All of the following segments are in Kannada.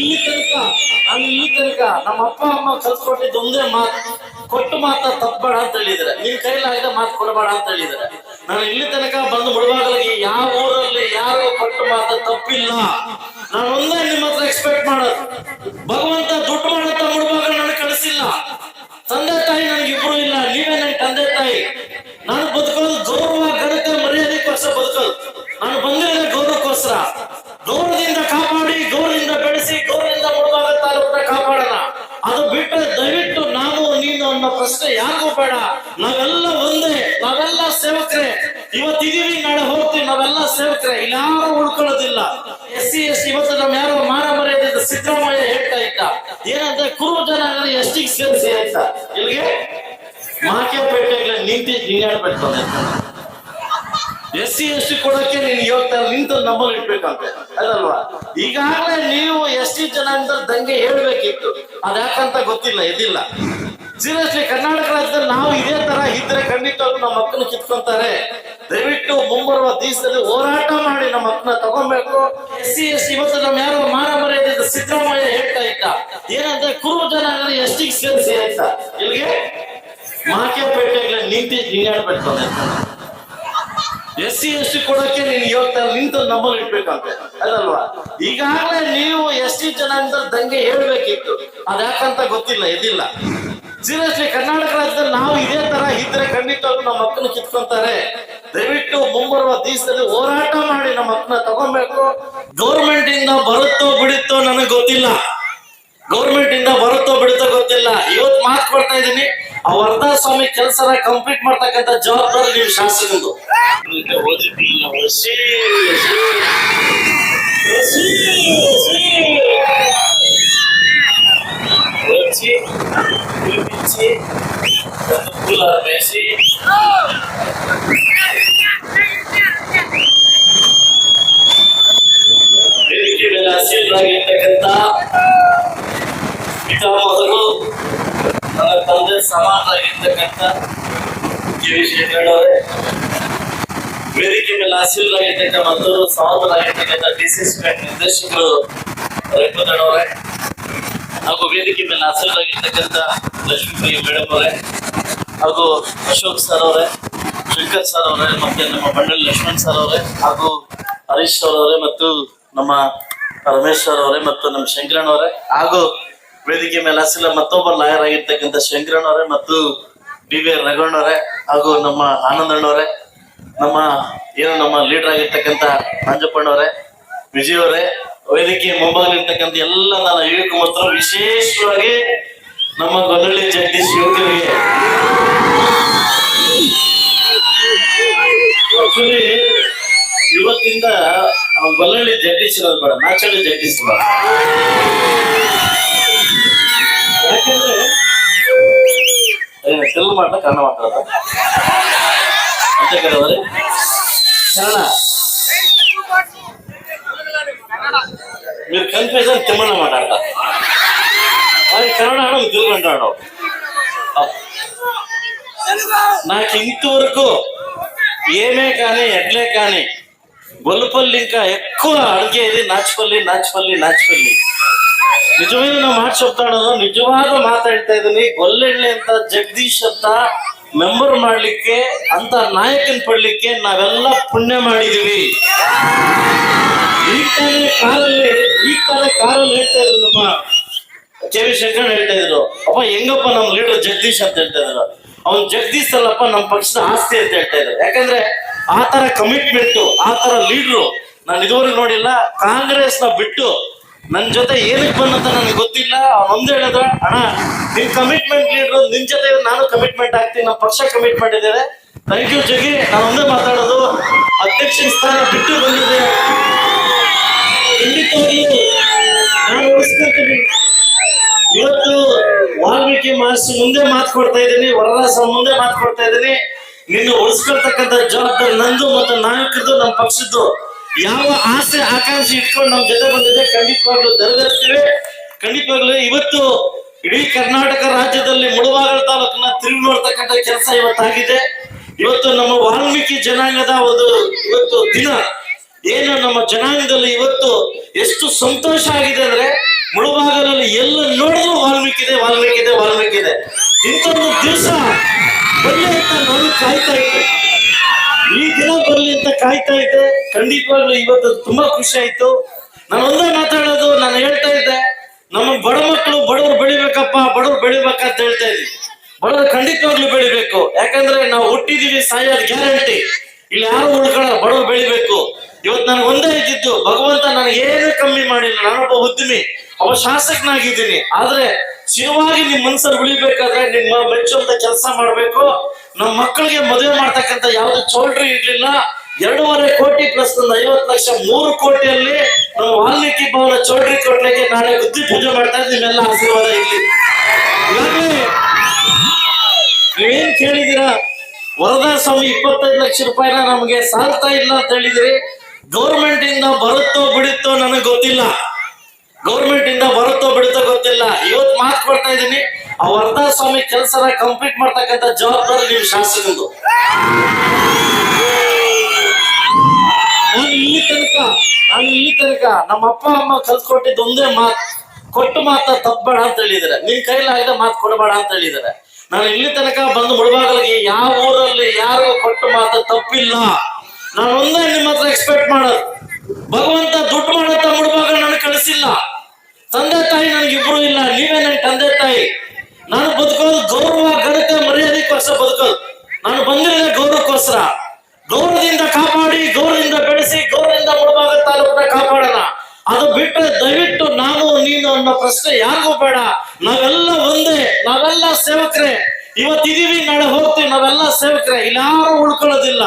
ಇಲ್ಲಿ ತನಕ, ನಾನು ಈ ತನಕ ನಮ್ಮ ಅಪ್ಪ, ಅಮ್ಮ ಕಲ್ಸ್ಕೊಟ್ಟಿದ್ದು ಒಂದೇ ಮಾತು. ಕೊಟ್ಟು ಮಾತ ತಪ್ಪಬೇಡ ಅಂತ ಹೇಳಿದ್ರೆ ನಿನ್ ಕೈಲಾಗದ ಮಾತು ಕೊಡಬೇಡ ಅಂತ ಹೇಳಿದ್ರೆ ನಾನು ಇಲ್ಲಿ ತನಕ ಬಂದು ಮುಳುವಾಗಲಿಗೆ ಯಾವ ಊರಲ್ಲಿ ಯಾರು ಕೊಟ್ಟು ಮಾತ ತಪ್ಪಿಲ್ಲ. ನಾನು ಒಂದೇ ನಿಮ್ಮ ಹತ್ರ ಎಕ್ಸ್ಪೆಕ್ಟ್ ಮಾಡೋದು. ಭಗವಂತ ದುಡ್ಡು ಮಾಡುತ್ತಾ ಯಾರು ಉಳ್ಕೊಳ್ಳೋದಿಲ್ಲ. ಎಸ್ ಸಿ ಎಸ್ ಇವತ್ತು ನಮ್ ಯಾರು ಮಾನ ಮರ್ಯಾದೆ ಸಿದ್ದರಾಮಯ್ಯ ಹೇಳ್ತಾ ಇದ್ದ. ಏನಂದ್ರೆ ಕುರುಬ ಜನ ಟಿ ಸೇರಿಸಿ ಅಂತ. ಇಲ್ಲಿಗೆ ಮಾಕೆಪೇಟೆಗಳ ನಿಂತಿ ಹಿಂಗಾಡ್ಬೇಕು ಎಸ್ ಸಿ ಎಸ್ ಟಿ ಕೊಡಕ್ಕೆ ನೀನು ಯೋಗ್ತಾ ನಿಂತು ನಂಬರ್ ಇಡ್ಬೇಕಂತೆ ಅದಲ್ವಾ? ಈಗಾಗಲೇ ನೀವು ಎಸ್ ಟಿ ಜನ ಅಂತ ದಂಗೆ ಹೇಳ್ಬೇಕಿತ್ತು. ಅದ್ಯಾಕಂತ ಗೊತ್ತಿಲ್ಲ ಎದಿಲ್ಲ ಸೀರಿಯಸ್ಲಿ ಕರ್ನಾಟಕ ರಾಜ್ಯದಲ್ಲಿ ನಾವು ಇದೇ ತರ ಇದ್ರೆ ಖಂಡಿತವಾಗ್ಲೂ ನಮ್ಮ ಮಕ್ಕಳು ಕಿತ್ಕೊಂತಾರೆ. ದಯವಿಟ್ಟು ಮುಂಬರುವ ದಿವಸದಲ್ಲಿ ಹೋರಾಟ ಮಾಡಿ ನಮ್ಮ ತಗೊಬೇಕು. ಎಸ್ ಸಿ ಎಸ್ ಇವತ್ತು ನಮ್ ಯಾರು ಮಾನ ಮರ್ಯಾದೆ ಸಿದ್ದರಾಮಯ್ಯ ಹೇಳ್ತಾ ಇದ್ದ. ಏನಂದ್ರೆ ಕುರು ಜನ ಎಷ್ಟಿಗೆ ಸೇರಿಸಿ ಅಂತ. ಇಲ್ಲಿಗೆ ಮಾಕೆಪೇಟೆಗಳ ನಿಂತಿ ಹಿಂಗಾಡ್ಬೇಕು ಎಸ್ ಸಿ ಎಸ್ ಟಿ ಕೊಡಕ್ಕೆ ನೀನ್ ಇವತ್ತ ನಿಂತು ನಂಬಲ್ ಇಡ್ಬೇಕಂತೆ. ಅದಲ್ವಾ? ಈಗಾಗಲೇ ನೀವು ಎಸ್ ಟಿ ಜನ ಅಂತ ದಂಗೆ ಹೇಳ್ಬೇಕಿತ್ತು. ಅದ್ಯಾಕಂತ ಗೊತ್ತಿಲ್ಲ ಎದಿಲ್ಲ ಸೀರಿಯಸ್ಲಿ ಕರ್ನಾಟಕ ರಾಜ್ಯದಲ್ಲಿ ನಾವು ಇದೇ ತರ ಇದ್ರೆ ಖಂಡಿತವಾಗ್ಲೂ ನಮ್ಮ ಮಕ್ಕಳು ಕಿತ್ಕೊಂತಾರೆ. ದಯವಿಟ್ಟು ಮುಂಬರುವ ದಿವಸದಲ್ಲಿ ಹೋರಾಟ ಮಾಡಿ ನಮ್ಮ ಮಕ್ಕಳನ್ನ ತಗೊಬೇಕು ಗೌರ್ಮೆಂಟ್ ಇಂದ ಬರುತ್ತೋ ಬಿಡುತ್ತೋ ನನಗೆ ಗೊತ್ತಿಲ್ಲ. ಗೌರ್ಮೆಂಟ್ ಇಂದ ಬರುತ್ತೋ ಬಿಡುತ್ತೋ ಗೊತ್ತಿಲ್ಲ. ಇವತ್ತು ಮಾತು ಕೊಡ್ತಾ ಇದ್ದೀನಿ. ಆ ವರದಾ ಸ್ವಾಮಿ ಕೆಲಸನ ಕಂಪ್ಲೀಟ್ ಮಾಡ್ತಕ್ಕಂಥ ಜವಾಬ್ದಾರಿ ನೀವು ಶಾಸಕರು ಬೇಸಿ ವೇದಿಕೆ ಆಗಿರ್ತಕ್ಕಂಥ ಮತ್ತೂರು ಮತ್ತೊಂದು ಸಮಾನರಾಗಿರ್ತಕ್ಕಂಥ ಡಿ ಸಿ ಸಿ ಬ್ಯಾಂಕ್ ನಿರ್ದೇಶಕರು ರಘುಪತಣ್ಣವರೇ ಹಾಗೂ ವೇದಿಕೆ ಮೇಲೆ ಹಸಿರಾಗಿರ್ತಕ್ಕಂಥ ಲಕ್ಷ್ಮೀಪ್ರಿಯ ಮೇಡಮ್ ಅವರೇ, ಹಾಗೂ ಅಶೋಕ್ ಸರ್ ಅವರೇ, ಶಂಕರ್ ಸರ್ ಅವರೇ, ಮತ್ತೆ ನಮ್ಮ ಬಂಡಲ್ ಲಕ್ಷ್ಮಣ್ ಸರ್ ಅವರೇ, ಹಾಗೂ ಹರೀಶ್ ಸರ್ ಅವರೇ ಮತ್ತು ನಮ್ಮ ರಮೇಶ್ ಸರ್ ಅವರೇ ಮತ್ತು ನಮ್ಮ ಶಂಕರಣ್ಣ ಅವರೇ, ಹಾಗೂ ವೇದಿಕೆ ಮೇಲೆ ಹಸಿಲ ಮತ್ತೊಬ್ಬ ಲಾಯರ್ ಆಗಿರ್ತಕ್ಕಂಥ ಶಂಕರಣ್ಣ ಅವರೇ ಮತ್ತು ಬಿ ವಿ ರಘವಣ್ಣವರೇ ಹಾಗೂ ನಮ್ಮ ಆನಂದಣ್ಣವರೇ ನಮ್ಮ, ಏನು ನಮ್ಮ ಲೀಡರ್ ಆಗಿರ್ತಕ್ಕಂಥ ನಂಜಪ್ಪಣ್ಣವರೇ ವಿಜಯ್ ಅವರೇ ವೈದ್ಯಕೀಯ ಮುಂಭಾಗಲಿರ್ತಕ್ಕಂಥ ಎಲ್ಲ ನನ್ನ ಯುವಕ ಮಾತ್ರ ವಿಶೇಷವಾಗಿ ನಮ್ಮ ಗೊಲ್ಲಳ್ಳಿ ಜಗದೀಶ್ ಯುವಕರಿಗೆ ಇವತ್ತಿಂದ ಗೊಲ್ಲಳ್ಳಿ ಜಗದೀಶ್ ಇರೋದು ಬೇಡ, ನಾಚಳ್ಳಿ ಜಗದೀಶ್ ಬೇಡ. ಯಾಕಂದ್ರೆ ತೆಲುಗು ಮಾಡ ಕನ್ನಡ ಮಾತಾಡೋದ ಅಂತ ಕೇಳೋದ್ರೆ ಕನ್ನಡ మీరు కన్ఫ్యూజన్ తిమ్మన్న మాట్లాడతారు అది కన్నడ ఆడవు తెలుగు అంటాడు నాకు ఇంతవరకు ఏమే కానీ ఎడ్లే కానీ గొల్లపల్లి ఇంకా ఎక్కువ అడిగేది నాచుపల్లి నాచుపల్లి ನಾಚುಪಲ್ಲಿ ನಿಜವಾಗಿ ನಾವು ಮಾತು చెప్తాను ನಿಜವಾದ ಮಾತಾಡ್ತಾ ಇದ್ದೀನಿ ಗೊಲ್ಲೆಳ್ಳಿ ಅಂತ ಜಗದೀಶ್ ಅಂತ ಮೆಂಬರ್ ಮಾಡಲಿಕ್ಕೆ, ಅಂತ ನಾಯಕನ್ ಪಡ್ಲಿಕ್ಕೆ ನಾವೆಲ್ಲ ಪುಣ್ಯ ಮಾಡಿದೀವಿ. ಈ ತಾನೇ ಕಾರಲ್ಲಿ ಈ ತಾನೇ ಕಾರಲ್ಲಿ ಹೇಳ್ತಾ ಇದ್ರು ನಮ್ಮ ಕೆ ವಿ ಶಂಕರ್ ಹೇಳ್ತಾ ಇದ್ರು. ಅಪ್ಪ, ಹೆಂಗಪ್ಪ ನಮ್ಮ ಲೀಡರ್ ಜಗದೀಶ್ ಅಂತ ಹೇಳ್ತಾ ಇದ್ರು. ಅವ್ನು ಜಗದೀಶ್ ಅಲ್ಲಪ್ಪ ನಮ್ಮ ಪಕ್ಷದ ಆಸ್ತಿ ಅಂತ ಹೇಳ್ತಾ ಇದ್ರು. ಯಾಕಂದ್ರೆ ಆ ತರ ಕಮಿಟ್ಮೆಂಟ್ ಆ ತರ ಲೀಡ್ರು ನಾನು ಇದುವರೆಗೂ ನೋಡಿಲ್ಲ. ಕಾಂಗ್ರೆಸ್ನ ಬಿಟ್ಟು ನನ್ ಜೊತೆ ಏನಕ್ಕೆ ಬಂದಂತ ನನಗೆ ಗೊತ್ತಿಲ್ಲ. ಅವನೊಂದು ಹೇಳಿದ ಅಣ್ಣ, ನಿನ್ ಕಮಿಟ್ಮೆಂಟ್ ಲೀಡ್ರು ನಿನ್ ಜೊತೆ ನಾನು ಕಮಿಟ್ಮೆಂಟ್ ಆಗ್ತೀನಿ ನಮ್ಮ ಪಕ್ಷ ಕಮಿಟ್ಮೆಂಟ್ ಇದ್ದೇವೆ ಥ್ಯಾಂಕ್ ಯು ಜಗಿ ನಾನು ಒಂದೇ ಮಾತಾಡೋದು. ಅಧ್ಯಕ್ಷ ಸ್ಥಾನ ಬಿಟ್ಟು ಬಂದಿದೆ ಖಂಡಿತವಾಗಿಯೂ ನಾನು ಉಳಿಸ್ಕೊಳ್ತೀನಿ ಇವತ್ತು ವಾಲ್ಮೀಕಿ ಮಹರ್ಷಿ ಮುಂದೆ ಮಾತು ಕೊಡ್ತಾ ಇದ್ದೀನಿ ವರದಾಸ ಮುಂದೆ ಮಾತು ಕೊಡ್ತಾ ಇದ್ದೀನಿ. ನಿನ್ನ ಉಳಿಸ್ಕೊಳ್ತಕ್ಕಂಥ ಜವಾಬ್ದಾರಿ ನಂದು ಮತ್ತು ನಾಯಕರದು, ನಮ್ಮ ಪಕ್ಷದ್ದು. ಯಾವ ಆಸೆ ಆಕಾಂಕ್ಷೆ ಇಟ್ಕೊಂಡು ನಮ್ಮ ಜೊತೆ ಬಂದಿದೆ ಖಂಡಿತವಾಗ್ಲೂ ನೆರವೇರಿಸ್ತೇವೆ ಖಂಡಿತವಾಗ್ಲೂ ಇವತ್ತು ಇಡೀ ಕರ್ನಾಟಕ ರಾಜ್ಯದಲ್ಲಿ ಮುಳುಬಾಗಲ ತಾಲೂಕನ್ನ ತಿರುಗಿ ನೋಡ್ತಕ್ಕಂಥ ಕೆಲಸ ಇವತ್ತಾಗಿದೆ. ಇವತ್ತು ನಮ್ಮ ವಾಲ್ಮೀಕಿ ಜನಾಂಗದ ಒಂದು ಇವತ್ತು ದಿನ. ಏನು ನಮ್ಮ ಜನಾಂಗದಲ್ಲಿ ಇವತ್ತು ಎಷ್ಟು ಸಂತೋಷ ಆಗಿದೆ ಅಂದ್ರೆ ಮುಳುಬಾಗಲಲ್ಲಿ ಎಲ್ಲ ನೋಡಿದ್ರು ವಾಲ್ಮೀಕಿ ಇದೆ ವಾಲ್ಮೀಕಿ ಇದೆ ವಾಲ್ಮೀಕಿ ಇದೆ. ಇಂಥೊಂದು ದಿವಸ ಬರಲಿ ಅಂತ ನಾನು ಕಾಯ್ತಾ ಇದ್ದೆ ಈ ದಿನ ಬರಲಿ ಅಂತ ಕಾಯ್ತಾ ಇದ್ದೆ. ಖಂಡಿತವಾಗ್ಲೂ ಇವತ್ತು ತುಂಬಾ ಖುಷಿ ಆಯ್ತು. ನಾನು ಒಂದೇ ಮಾತಾಡೋದು, ನಾನು ಹೇಳ್ತಾ ಇದ್ದೆ. ನಮ್ಮ ಬಡ ಮಕ್ಕಳು ಬಡವರು ಬೆಳಿಬೇಕಪ್ಪ, ಬಡವರು ಬೆಳಿಬೇಕಂತ ಹೇಳ್ತಾ ಇದ್ವಿ. ಬಡವರು ಖಂಡಿತವಾಗ್ಲೂ ಬೆಳಿಬೇಕು. ಯಾಕಂದ್ರೆ ನಾವು ಹುಟ್ಟಿದೀವಿ ಸಾಯೋದು ಗ್ಯಾರಂಟಿ. ಇಲ್ಲಿ ಯಾರು ಉಳ್ಕೊಳ್ಳ ಬಡವರು ಬೆಳಿಬೇಕು. ಇವತ್ತು ನನಗೆ ಒಂದೇ ಇದ್ದಿದ್ದು, ಭಗವಂತ ನನಗೆ ಏನು ಕಮ್ಮಿ ಮಾಡಿಲ್ಲ. ನಾನೊಬ್ಬ ಉದ್ಯಮಿ. ಅವ ಶಾಸಕನಾಗಿದ್ದೀನಿ. ಆದ್ರೆ ಶಿವವಾಗಿ ನಿಮ್ ಮನ್ಸಲ್ಲಿ ಉಳಿಬೇಕಾದ್ರೆ ನಿಮ್ಮ ಮೆಚ್ಚುವಂತ ಕೆಲಸ ಮಾಡ್ಬೇಕು. ನಮ್ಮ ಮಕ್ಕಳಿಗೆ ಮದುವೆ ಮಾಡ್ತಕ್ಕಂಥ ಯಾವ್ದು ಚೌಲ್ಟ್ರಿ ಇರ್ಲಿಲ್ಲ, ಎರಡೂವರೆ ಕೋಟಿ ಪ್ಲಸ್ ಒಂದು ಐವತ್ತು ಲಕ್ಷ ಮೂರು ಕೋಟಿಯಲ್ಲಿ ನಾವು ವಾಲ್ಮೀಕಿ ಭವನ ಚೌಲ್ಟ್ರಿ ಕೊಟ್ಲಿಕ್ಕೆ ನಾಳೆ ಬುದ್ಧಿ ಪೂಜೆ ಮಾಡ್ತಾ ಇದ್ದೀನಿ ನಿಮ್ಮೆಲ್ಲ ಆಶೀರ್ವಾದ ಇಲ್ಲಿ ಏನು ನೀವೇನ್ ಕೇಳಿದಿರ ವರದಾ ಸ್ವಾಮಿ ಇಪ್ಪತ್ತೈದು ಲಕ್ಷ ರೂಪಾಯಿನ ನಮಗೆ ಸಾಲ್ತಾ ಇಲ್ಲ ಅಂತ ಹೇಳಿದ್ರಿ ಗೌರ್ಮೆಂಟ್ ಇಂದ ಬರುತ್ತೋ ಬಿಡುತ್ತೋ ನನಗೆ ಗೊತ್ತಿಲ್ಲ. ಗೌರ್ಮೆಂಟ್ ಇಂದ ಬರುತ್ತೋ ಬಿಡುತ್ತೋ ಗೊತ್ತಿಲ್ಲ. ಇವತ್ತು ಮಾತು ಕೊಡ್ತಾ ಇದ್ದೀನಿ ಆ ಸ್ವಾಮಿ ಕೆಲಸನ ಕಂಪ್ಲೀಟ್ ಮಾಡ್ತಕ್ಕಂಥ ಜವಾಬ್ದಾರಿ ನೀವು ಶಾಸಕಂದು. ನಾನು ಇಲ್ಲಿ ತನಕ, ನಾನು ಇಲ್ಲಿ ತನಕ ನಮ್ಮ ಅಪ್ಪ, ಅಮ್ಮ ಕಲ್ತ್ಕೊಟ್ಟಿದ್ದು ಒಂದೇ ಮಾತು. ಕೊಟ್ಟು ಮಾತ ತಪ್ಪಬೇಡ ಅಂತ ಹೇಳಿದಾರೆ ನಿನ್ ಕೈಲಾಗದ ಮಾತು ಕೊಡಬೇಡ ಅಂತ ಹೇಳಿದಾರೆ ನಾನು ಇಲ್ಲಿ ತನಕ ಬಂದು ಮುಡಬಾಗಲಿಗೆ ಯಾವ ಊರಲ್ಲಿ ಯಾರು ಕೊಟ್ಟು ಮಾತ ತಪ್ಪಿಲ್ಲ. ನಾನು ಒಂದೇ ನಿಮ್ಮ ಹತ್ರ ಎಕ್ಸ್ಪೆಕ್ಟ್ ಮಾಡೋದು. ಭಗವಂತ ದುಡ್ಡು ಮಾಡತ್ತ ಮುಡಬಾಗ ನನಗೆ ಕಳಿಸಿಲ್ಲ. ತಂದೆ ತಾಯಿ ನನಗೆ ಇಬ್ರು ಇಲ್ಲ. ನೀವೇ ನನ್ನ ತಂದೆ ತಾಯಿ. ನಾನು ಬದುಕೋದು ಗೌರವ ಘನತೆ ಮರ್ಯಾದೆಗೋಸ್ಕರ ಬದುಕೋದು. ನಾನು ಬಂದಿರೋದೇ ಗೌರವಕ್ಕೋಸ್ಕರ. ಗೌರವದಿಂದ ಕಾಪಾಡಿ, ಗೌರವದಿಂದ ಬೆಳೆಸಿ, ಗೌರವದಿಂದ ಮುಳಬಾಗ ತಾಲೂಕನ್ನ ಕಾಪಾಡೋಣ. ಅದು ಬಿಟ್ಟರೆ ದಯವಿಟ್ಟು ನಾನು, ನೀನು ಅನ್ನೋ ಪ್ರಶ್ನೆ ಯಾರಿಗೂ ಬೇಡ. ನಾವೆಲ್ಲ ಒಂದೇ, ನಾವೆಲ್ಲ ಸೇವಕರೇ. ಇವತ್ತಿದೀವಿ ನಾಳೆ ಹೋಗ್ತೀವಿ, ನಾವೆಲ್ಲ ಸೇವಕರೇ. ಇಲ್ಲಾರು ಉಳ್ಕೊಳ್ಳೋದಿಲ್ಲ.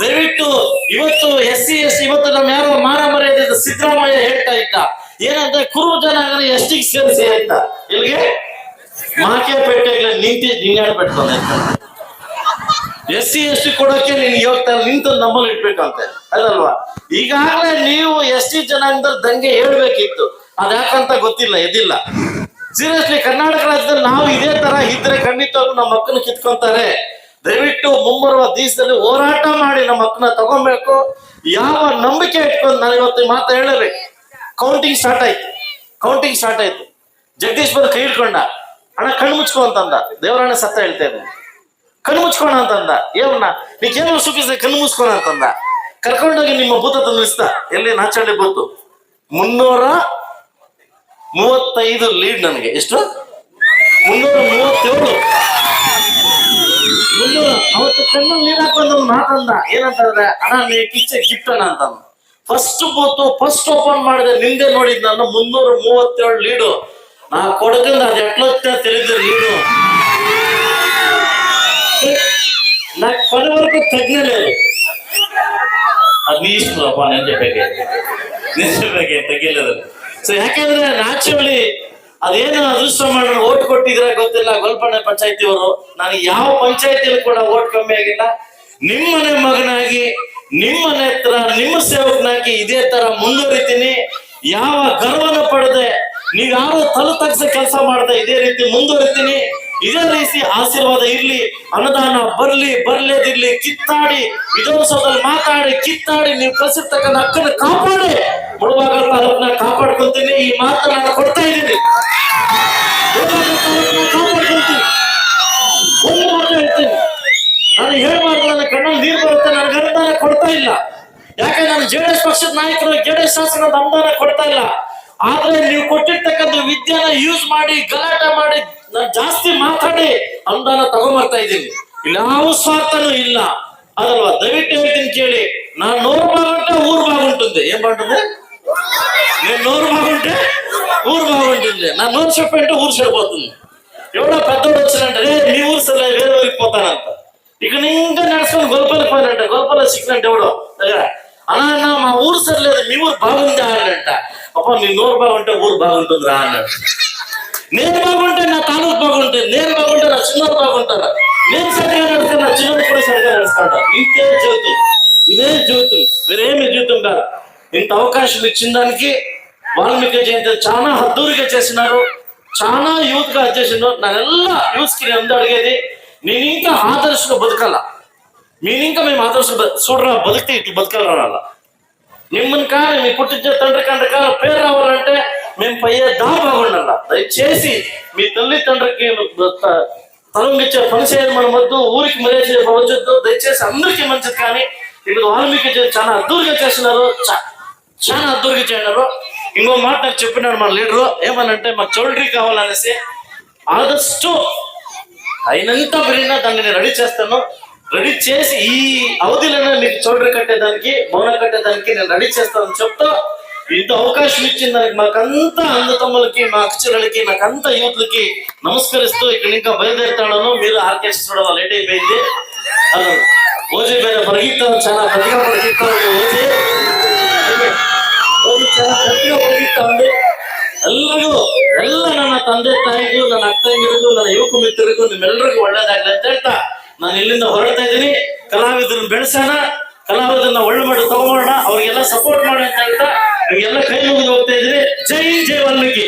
ದಯವಿಟ್ಟು ಇವತ್ತು ಎಸ್ ಸಿ, ಎಸ್ ಇವತ್ತು ನಮ್ಮ ಯಾರೋ ಮಾನ ಮರ್ಯಾದೆ ಸಿದ್ದರಾಮಯ್ಯ ಹೇಳ್ತಾ ಇದ್ದ. ಏನಂದ್ರೆ ಕುರುಬ ಜನ ಎಷ್ಟಿಗೆ ಸೇರಿಸಿ ಅಂತ. ಇಲ್ಲಿಗೆ ಮಾಕೆಪೇಟೆಗೆ ನಿಂತಿ ನಿಂಗಾಡ್ಬಿಡ್ತಾನೆ ಎಸ್ ಸಿ ಎಸ್ ಟಿ ಕೊಡೋಕೆ ನೀನು ಇವತ್ತಲ್ಲಿ ನಿಂತು ನಮ್ಮಲ್ಲಿ ಇಡ್ಬೇಕಂತೆ ಅದಲ್ವಾ? ಈಗಾಗಲೇ ನೀವು ಎಸ್ ಟಿ ಜನಾಂಗದ ದಂಗೆ ಹೇಳ್ಬೇಕಿತ್ತು. ಅದ್ಯಾಕಂತ ಗೊತ್ತಿಲ್ಲ, ಎದಿಲ್ಲ. ಸೀರಿಯಸ್ಲಿ ಕರ್ನಾಟಕ ರಾಜ್ಯದಲ್ಲಿ ನಾವು ಇದೇ ತರ ಇದ್ರೆ ಖಂಡಿತವಾಗ್ಲೂ ನಮ್ಮ ಮಕ್ಕಳನ್ನ ಕಿತ್ಕೊಂತಾರೆ. ದಯವಿಟ್ಟು ಮುಂಬರುವ ದೇಶದಲ್ಲಿ ಹೋರಾಟ ಮಾಡಿ ನಮ್ಮ ಮಕ್ಕಳನ್ನ ತಗೊಬೇಕು. ಯಾವ ನಂಬಿಕೆ ಇಟ್ಕೊಂಡು ನಾನು ಇವತ್ತು ಮಾತು ಹೇಳಬೇಕು ಕೌಂಟಿಂಗ್ ಸ್ಟಾರ್ಟ್ ಆಯ್ತು. ಕೌಂಟಿಂಗ್ ಸ್ಟಾರ್ಟ್ ಆಯ್ತು. ಜಗದೀಶ್ ಬಂದು ಕೈ ಹಿಡ್ಕೊಂಡ. ಅಣ್ಣ, ಕಣ್ಣು ಮುಚ್ಕೊ ಅಂತಂದ. ದೇವರಣ್ಣ ಸತ್ತ ಹೇಳ್ತಾ ಕಣ್ಣು ಮುಚ್ಕೋಣ ಅಂತಂದ. ಏನಣ್ಣ ನೀ ಕೇವಲ ಸುಖಿಸಿದ ಕಣ್ಣು ಮುಚ್ಕೋಣ ಅಂತಂದ. ಕರ್ಕೊಂಡೋಗಿ ನಿಮ್ಮ ಭೂತ ತಂದಿಸ್ತ ಎಲ್ಲಿ ನಾಚಳ್ಳಿ ಬಂತು ಮುನ್ನೂರ ಮೂವತ್ತೈದು ಲೀಡ್ ನನಗೆ. ಎಷ್ಟು? ಮುನ್ನೂರ ಮೂವತ್ತೇಳು. ಮುನ್ನೂರ ಅವತ್ತು ಕಣ್ಣು ನೀರ್ ಹಾಕೊಂಡು ಮಾತಂದ ಏನಂತಂದ್ರೆ, ಅಣ್ಣ, ನೀ ಕಿಚ್ಚೆ ಗಿಫ್ಟ್ ಅಣ್ಣ ಅಂತ ಫಸ್ಟ್ ಬೂತು ಫಸ್ಟ್ ಓಪನ್ ಮಾಡಿದೆ. ನಿಂದೆ ನೋಡಿದ್ ನಾನು ಮುನ್ನೂರ ಮೂವತ್ತೇಳು ಲೀಡು. ನಾ ಕೊಡಗಂದ ಅದು ಎಟ್ಲೊತ್ತ ತಿಳಿದು ನೀನು? ನಾ ಕೊನೆವರೆಗೂ ತಜ್ಞನೇ ಅದು. ನೀ ಇಷ್ಟಪ್ಪ ನಿಂಜೆ ಬಗ್ಗೆ. ನಿಂಜೆ ಬಗ್ಗೆ ತೆಗಿಲ್ಲದು ಸೊ ಯಾಕೆಂದ್ರೆ ನಾಚುವಳಿ ಅದೇನು ಅದೃಷ್ಟ ಮಾಡೋಣ ಓಟ್ ಕೊಟ್ಟಿದ್ರೆ ಗೊತ್ತಿಲ್ಲ ಗೋಲ್ಪಣ್ಣ ಪಂಚಾಯತಿ ಅವರು. ನಾನು ಯಾವ ಪಂಚಾಯತಿಯಲ್ಲಿ ಕೂಡ ಓಟ್ ಕಮ್ಮಿ ಆಗಿಲ್ಲ. ನಿಮ್ಮನೆ ಮಗನಾಗಿ, ನಿಮ್ಮನೆ ಹತ್ರ, ನಿಮ್ಮ ಸೇವಕನಾಗಿ ಇದೇ ತರ ಮುಂದುವರಿತೀನಿ. ಯಾವ ಗರ್ವನ ಪಡೆದೆ ನೀವ್ ಯಾರೋ ತಲೆ ತಗ್ಸ ಕೆಲಸ ಮಾಡ್ತಾ ಇದೇ ರೀತಿ ಮುಂದುವರಿತೀನಿ. ಇದೇ ರೀತಿ ಆಶೀರ್ವಾದ ಇರ್ಲಿ, ಅನುದಾನ ಬರ್ಲಿ, ಬರ್ಲೇದಿರ್ಲಿ, ಕಿತ್ತಾಡಿ, ವಿಧಾನಸೌಧದಲ್ಲಿ ಮಾತಾಡಿ, ಕಿತ್ತಾಡಿ, ನೀವು ಕಳಿಸಿರ್ತಕ್ಕಂಥ ಹಕ್ಕನ್ನು ಕಾಪಾಡಿ. ಮುಳುಬಾಗಲ್ ತಾಲೂಕ್ನ ಕಾಪಾಡ್ಕೊಂತೀನಿ. ಈ ಮಾತನ್ನ ನಾನು ಕೊಡ್ತಾ ಇದ್ದೀನಿ. ಕಾಪಾಡ್ಕೊಳ್ತೀನಿ ಮಾತು ನಾನು ಹೇಳ್ಬಾರ್ದು ನನ್ನ ಕಣ್ಣಲ್ಲಿ ನೀರು ಬರುತ್ತೆ, ನನಗೆ ಅನುದಾನ ಕೊಡ್ತಾ ಇಲ್ಲ. ಯಾಕೆ ನಾನು ಜೆ ಎಸ್ ಪಕ್ಷದ ನಾಯಕರು, ಜೆ ಡಿ ಎಸ್ ಶಾಸನದ ಅನುದಾನ ಕೊಡ್ತಾ ಇಲ್ಲ. ಆದ್ರೆ ನೀವು ಕೊಟ್ಟಿರ್ತಕ್ಕಂಥ ವಿದ್ಯೆನ ಯೂಸ್ ಮಾಡಿ ಗಲಾಟೆ ಮಾಡಿ ನಾನು ಜಾಸ್ತಿ ಮಾತಾಡಿ ಅನುದಾನ ತಗೊಂಬರ್ತಾ ಇದ್ದೀನಿ. ಯಾವ ಸ್ವಾರ್ಥನೂ ಇಲ್ಲ. ಅದಲ್ವಾ? ದಯವಿಟ್ಟು ಹೇಳ್ತೀನಿ ಕೇಳಿ. ನಾನು నోరు బాగుంటే ఊరు బాగుంటుంది ఏం బాగుంటుంది నేను నోరు బాగుంటే ఊరు బాగుంటుంది నా నోరు చెప్పంటే ఊరు సరిపోతుంది ఎవడో పెద్దోడు వచ్చినంటే మీ ఊరు సరే వేరే ఊరికి పోతానంట ఇక ఇంకా నడుచుకొని గోపాలకి పోయినంటే గోపాల సిగ్నంటే ఎవడో దగ్గర అలా అన్న మా ఊరు సరిలేదు మీ ఊరు బాగుంది అన్నాడంట. అప్ప మీ నోరు బాగుంటే ఊరు బాగుంటుంది రా అన్నాడు. నేను బాగుంటే నా తాలూకు బాగుంటుంది నేను బాగుంటే నా చిన్నోడు బాగుంటారా నేను సరిగా నడిస్తే నా చిన్నోడు కూడా సరిగా నడుస్తాడు. ఇంతే జీవితం ఇదే జీవితం వేరేమి జీవితం కాదు. ఇంత అవకాశం ఇచ్చిన దానికి వాల్మీకి జయంతి చాలా హద్దూరిగా చేసినారు. చాలా యూత్గా చేసినారు. నా యూత్స్కి నేను అడిగేది నేను ఇంకా ఆదర్శంగా బతకాలా? మీరు ఇంకా మేము ఆదర్శ చూడరా బతికితే ఇట్లా బతకాలన్నా మిమ్మల్ని కానీ మీ పుట్టించే తండ్రి కంటే కానీ పేరు రావాలంటే మేము పోయే దా బాగుండాల దయచేసి మీ తల్లి త- తలంగిచ్చే పని చేయడం మన వద్దు ఊరికి మర్యాద చేయవద్దు దయచేసి అందరికీ మంచిది కానీ ఇప్పుడు వాల్మీకి చాలా అద్భుతంగా చేస్తున్నారు. చా- చాలా అద్దూరుగా చేయడారు ఇంకో మాట నాకు చెప్పినారు మన లీడరు. ఏమనంటే మాకు చౌల్ట్రీ కావాలనేసి ఆదర్శు అయినంత పెరిగినా దాన్ని నేను రెడీ చేస్తాను. రెడీ చేసి ఈ అవధిలోనే మీకు చౌల్ట్రీ కట్టేదానికి భవనం కట్టేదానికి నేను రెడీ చేస్తానని చెప్తా ఇంత అవకాశం ఇచ్చిన దానికి మాకంతా అన్నతమ్ములకి మా అక్షరాలకి నాకంతా యూత్లకి నమస్కరిస్తూ ఇక్కడ ఇంకా బయలుదేరుతాను మీరు ఆర్కెస్ట్రా చూడడం లేట్ అయిపోయింది ಅದು ಓಜೆ ಬೇರೆ ಬರಗಿತ್ತು ಚೆನ್ನಾಗಿ ಬದಿಗ ಬರಗಿತ್ತು ಓಜೆ ಓಜೆ ಚೆನ್ನಾಗಿ ಬದಿಗ ಬರಗಿತ್ತು ಅಂದೆ ಎಲ್ಲರಿಗೂ ಎಲ್ಲ ನನ್ನ ತಂದೆ ತಾಯಿಗೂ ನನ್ನ ಅಕ್ಕ ತಂಗಿರಿಗೂ ನನ್ನ ಯುವಕ ಮಿತ್ರರಿಗೂ ನಿಮ್ಮೆಲ್ಲರಿಗೂ ಒಳ್ಳೇದಾಗ್ಲಿ ಅಂತ ಹೇಳ್ತಾ ನಾನು ಇಲ್ಲಿಂದ ಹೊರಡ್ತಾ ಇದ್ದೀನಿ. ಕಲಾವಿದರನ್ನ ಬೆಳೆಸೋಣ, ಕಲಾವಿದರನ್ನ ಒಳ್ಳೆ ಮಾಡಿ ತಗೋಣ ಅವ್ರಿಗೆಲ್ಲ ಸಪೋರ್ಟ್ ಮಾಡಿ ಅಂತ ಹೇಳ್ತಾ, ನಿಮ್ಗೆಲ್ಲ ಕೈ ಮುಗಿದು ಹೋಗ್ತಾ ಇದ್ದೀನಿ. ಜೈ ಜೈ ವಾಲ್ಮೀಕಿ.